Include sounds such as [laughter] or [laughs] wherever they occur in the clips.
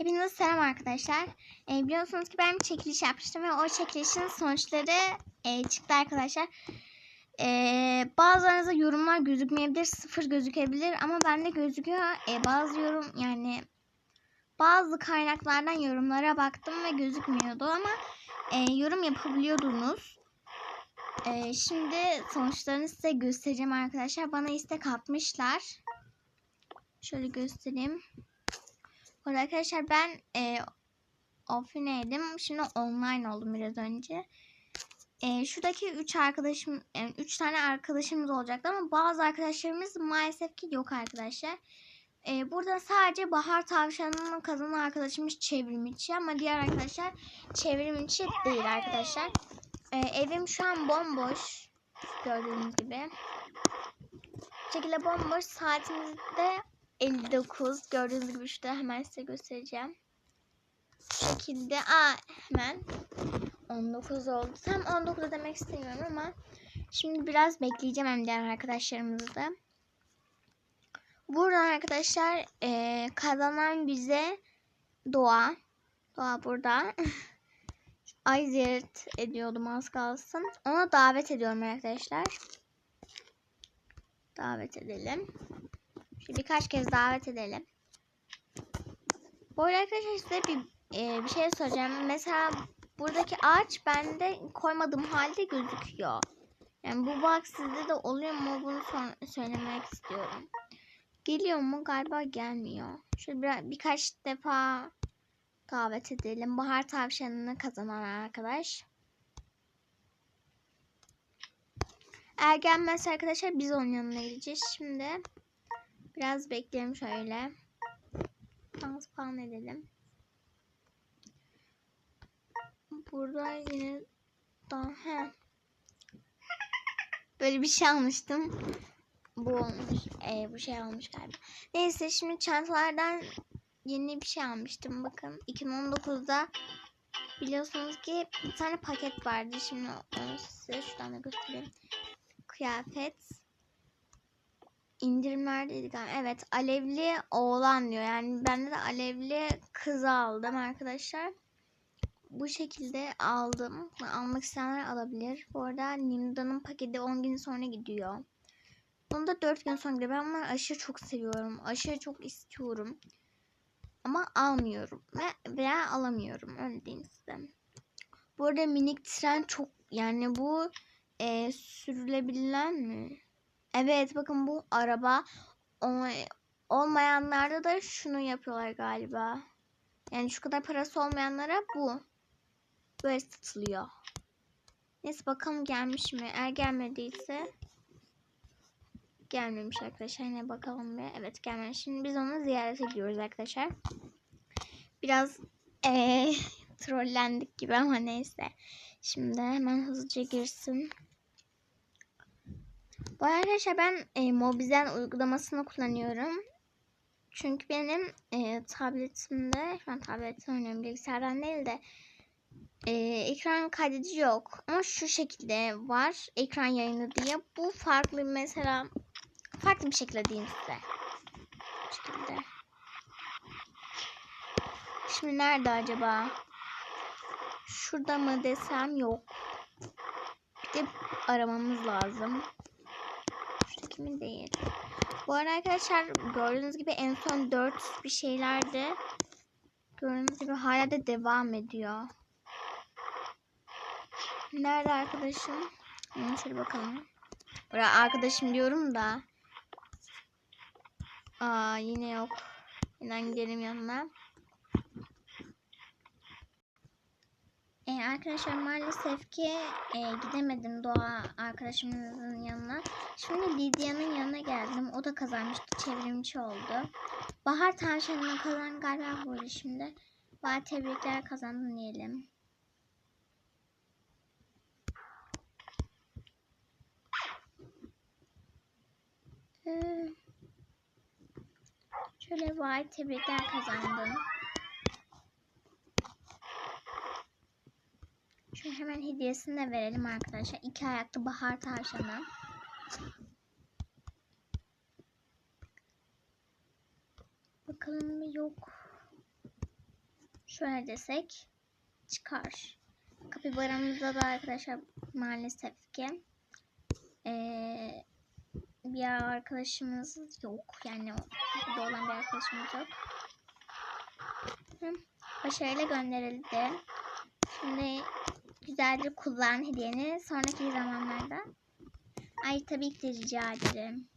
Hepinize selam arkadaşlar. E, biliyorsunuz ki ben bir çekiliş yapmıştım ve o çekilişin sonuçları e, çıktı arkadaşlar. E, bazılarınızda yorumlar gözükmeyebilir, sıfır gözükebilir ama bende gözüküyor. E, bazı yorum yani bazı kaynaklardan yorumlara baktım ve gözükmüyordu ama e, yorum yapabiliyordunuz. E, şimdi sonuçlarını size göstereceğim arkadaşlar. Bana istek atmışlar. Şöyle göstereyim. Bu arkadaşlar ben e, offline'ydim. Şimdi online oldum biraz önce. E, şuradaki 3 arkadaşım, yani 3 tane arkadaşımız olacaktı ama bazı arkadaşlarımız maalesef ki yok arkadaşlar. E, burada sadece Bahar Tavşanı'nın kazanan arkadaşımız çevrim içi ama diğer arkadaşlar çevrim içi değil arkadaşlar. E, evim şu an bomboş. Gördüğünüz gibi. Bu şekilde bomboş. Saatimiz de 59. Gördüğünüz gibi şurada hemen size göstereceğim. Şekilde. Aa hemen 19 oldu. Tam 19 demek istemiyorum ama şimdi biraz bekleyeceğim hem diğer arkadaşlarımızı da. Buradan arkadaşlar e, kazanan bize Doğa. Doğa burada. [laughs] Ay ziyaret ediyordum az kalsın. Ona davet ediyorum arkadaşlar. Davet edelim. Birkaç kez davet edelim. Bu arada arkadaşlar size bir, e, bir şey soracağım. Mesela buradaki ağaç bende koymadığım halde gözüküyor. Yani bu bug sizde de oluyor mu bunu söylemek istiyorum. Geliyor mu? Galiba gelmiyor. Şöyle bir, birkaç defa davet edelim. Bahar tavşanını kazanan arkadaş. Eğer gelmezse arkadaşlar biz onun yanına gideceğiz. Şimdi biraz bekleyelim şöyle. Transpan edelim. Burada yine daha. Böyle bir şey almıştım. Bu olmuş. Ee, bu şey olmuş galiba. Neyse şimdi çantalardan yeni bir şey almıştım. Bakın 2019'da biliyorsunuz ki bir tane paket vardı. Şimdi onu size şuradan da göstereyim. Kıyafet. İndirimlerdeydi galiba. Evet alevli oğlan diyor. Yani bende de alevli kız aldım arkadaşlar. Bu şekilde aldım. Almak isteyenler alabilir. Bu arada Nimda'nın paketi 10 gün sonra gidiyor. Bunu da 4 gün sonra gidiyor. Ben bunları aşırı çok seviyorum. Aşırı çok istiyorum. Ama almıyorum. Ve veya alamıyorum. Öyle diyeyim size. Bu arada minik tren çok yani bu e, sürülebilen mi? Evet bakın bu araba olmayanlarda da şunu yapıyorlar galiba. Yani şu kadar parası olmayanlara bu. Böyle satılıyor. Neyse bakalım gelmiş mi? Eğer gelmediyse gelmemiş arkadaşlar. Yine bakalım bir. Evet gelmemiş. Şimdi biz onu ziyarete gidiyoruz arkadaşlar. Biraz ee, [laughs] trollendik gibi ama neyse. Şimdi hemen hızlıca girsin. Bu arkadaşlar ben e, Mobizen uygulamasını kullanıyorum. Çünkü benim e, tabletimde, şu an tabletten oynuyorum bilgisayardan değil de e, ekran kaydedici yok. Ama şu şekilde var ekran yayını diye. Bu farklı mesela farklı bir şekilde diyeyim size. Bu şekilde. Şimdi nerede acaba? Şurada mı desem yok. Bir de aramamız lazım. Şuradaki mi değil. Bu arada arkadaşlar gördüğünüz gibi en son 4 bir şeylerdi. Gördüğünüz gibi hala da devam ediyor. Nerede arkadaşım? Hmm, şöyle bakalım. Buraya arkadaşım diyorum da. Aa yine yok. Yine gidelim yanına. Ee, arkadaşlar maalesef ki e, gidemedim Doğa arkadaşımızın yanına. Şimdi Lidya'nın yanına geldim. O da kazanmıştı. Çevrimçi oldu. Bahar tavşanına kazan galiba buydu şimdi. Bahar tebrikler kazandın diyelim. Ee, şöyle Bahar tebrikler kazandın. Şu hemen hediyesini de verelim arkadaşlar. İki ayaklı bahar tavşanı. Bakalım mı yok. Şöyle desek çıkar. Kapibaramızda da arkadaşlar maalesef ki ee, bir arkadaşımız yok. Yani burada olan bir arkadaşımız yok. Başarıyla gönderildi. Şimdi güzelce kullan hediyeni sonraki zamanlarda. Ay tabii ki rica ederim.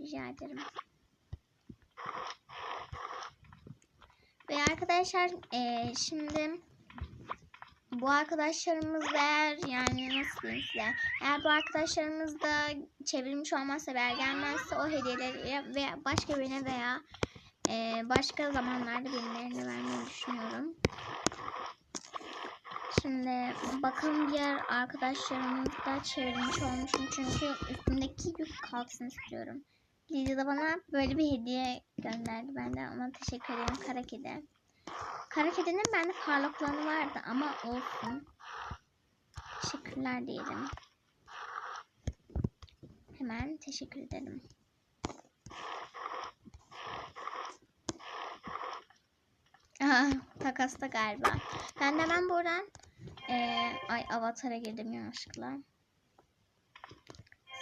Rica ederim. Ve arkadaşlar eee, şimdi bu arkadaşlarımız eğer yani nasıl diyeyim size eğer bu arkadaşlarımız da çevrilmiş olmazsa veya gelmezse o hediyeleri veya başka birine veya eee, başka zamanlarda birilerine vermeyi düşünüyorum. Şimdi bakalım diğer arkadaşlarımız da çevrilmiş olmuş mu? Çünkü üstümdeki yük kalksın istiyorum. Lidia da bana böyle bir hediye gönderdi. Ben de ona teşekkür ederim kara kedi. Kara kedinin bende parlak olanı vardı ama olsun. Teşekkürler diyelim. Hemen teşekkür ederim. Aha, takasta galiba. Ben de hemen buradan eee, ay avatara girdim yanlışlıkla.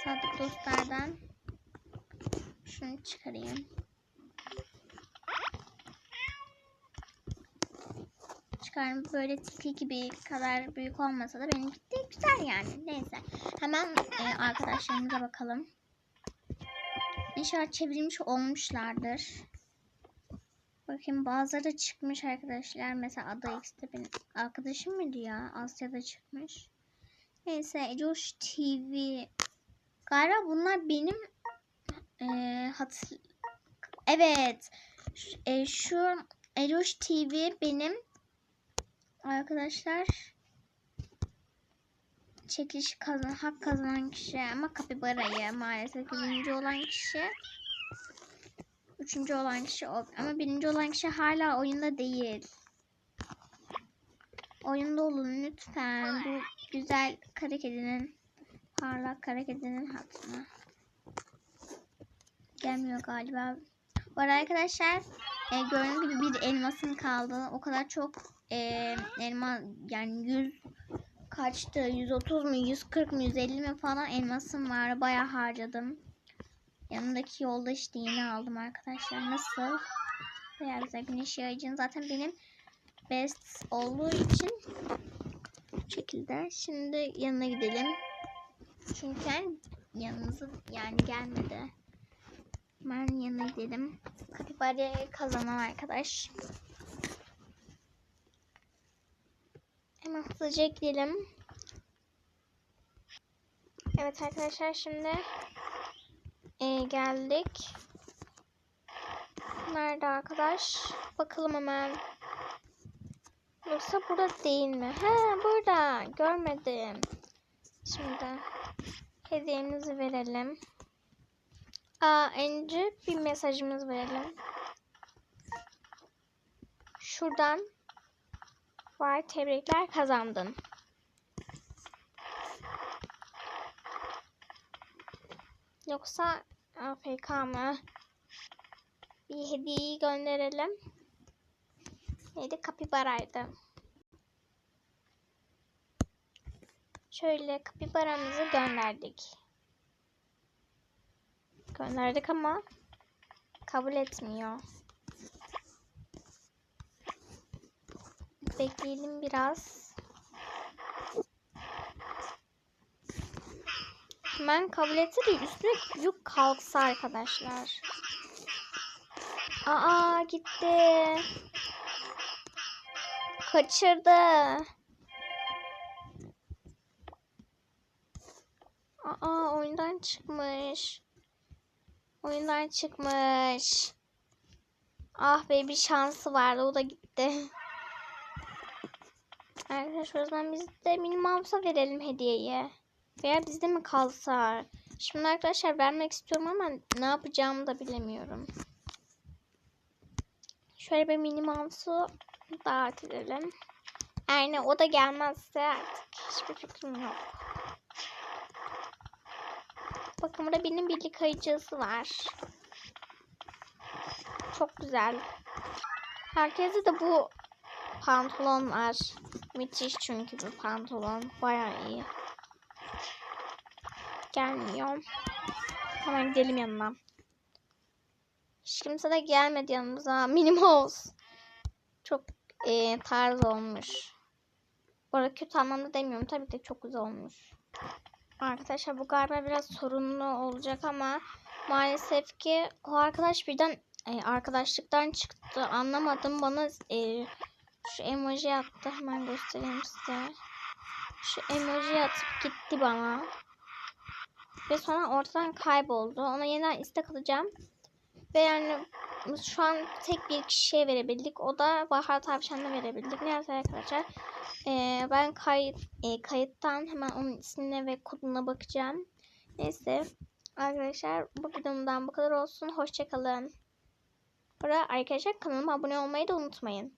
Sadık dostlardan şunu çıkarayım. Çıkarım böyle tilki gibi kadar büyük olmasa da benimki de güzel yani. Neyse. Hemen e, arkadaşlarımıza bakalım. İnşallah çevrilmiş olmuşlardır. Bakayım bazıları çıkmış arkadaşlar. Mesela Ada X'te benim arkadaşım mıydı ya? Asya'da çıkmış. Neyse Ecoş TV. Galiba bunlar benim e, hat Evet. Şu, e, şu Eroş TV benim arkadaşlar çekiliş kazan hak kazanan kişi ama kapibarayı maalesef birinci olan kişi üçüncü olan kişi o ama birinci olan kişi hala oyunda değil. Oyunda olun lütfen bu güzel kara kedinin parlak kara kedinin hatırına gelmiyor galiba. Var arkadaşlar e, gördüğünüz gibi bir elmasım kaldı. O kadar çok e, elma yani 100 kaçtı? 130 mu 140 mu 150 mi falan elmasım var. Bayağı harcadım. Yanındaki yolda işte yeni aldım arkadaşlar. Nasıl? Bayağı güzel güneş yayıcın zaten benim best olduğu için bu şekilde. Şimdi yanına gidelim. Çünkü yanınıza yani gelmedi. Ben yanına gidelim. Kapibara kazanan arkadaş. Hemen hızlıca gidelim. Evet arkadaşlar şimdi e, geldik. Nerede arkadaş? Bakalım hemen. Yoksa burada değil mi? He burada. Görmedim. Şimdi hediyemizi verelim. Aa, önce bir mesajımız verelim. Şuradan var tebrikler kazandın. Yoksa AFK mı? Bir hediyeyi gönderelim. Neydi? Kapibaraydı. Şöyle kapibaramızı gönderdik. Gönderdik ama kabul etmiyor. Bekleyelim biraz. Hemen kabul etse de üstüne yük kalksa arkadaşlar. Aa gitti. Kaçırdı. Aa oyundan çıkmış. Oyundan çıkmış. Ah be bir şansı vardı o da gitti. Arkadaşlar o zaman biz de Minnie verelim hediyeyi. Veya bizde mi kalsa. Şimdi arkadaşlar vermek istiyorum ama ne yapacağımı da bilemiyorum. Şöyle bir Minnie Mouse'u davet edelim. Yani o da gelmezse artık hiçbir fikrim yok. Bakın burada benim birlik ayıcısı var. Çok güzel. Herkese de bu pantolon var. Müthiş çünkü bu pantolon. Bayağı iyi. Gelmiyor. Hemen gidelim yanına. Hiç kimse de gelmedi yanımıza. Minimouse. Çok e, tarz olmuş. Bu arada kötü anlamda demiyorum. Tabii de çok güzel olmuş. Arkadaşlar bu galiba biraz sorunlu olacak ama maalesef ki o arkadaş birden e, arkadaşlıktan çıktı. Anlamadım. Bana e, şu emoji attı. Hemen göstereyim size. Şu emoji atıp gitti bana. Ve sonra ortadan kayboldu. Ona yeniden istek atacağım. Ve yani şu an tek bir kişiye verebildik. O da Bahar Tavşan'la verebildik. Neyse arkadaşlar. Ee, ben kayıt e, kayıttan hemen onun ismine ve koduna bakacağım. Neyse. Arkadaşlar bu videomdan bu kadar olsun. Hoşçakalın. Bu arada arkadaşlar kanalıma abone olmayı da unutmayın.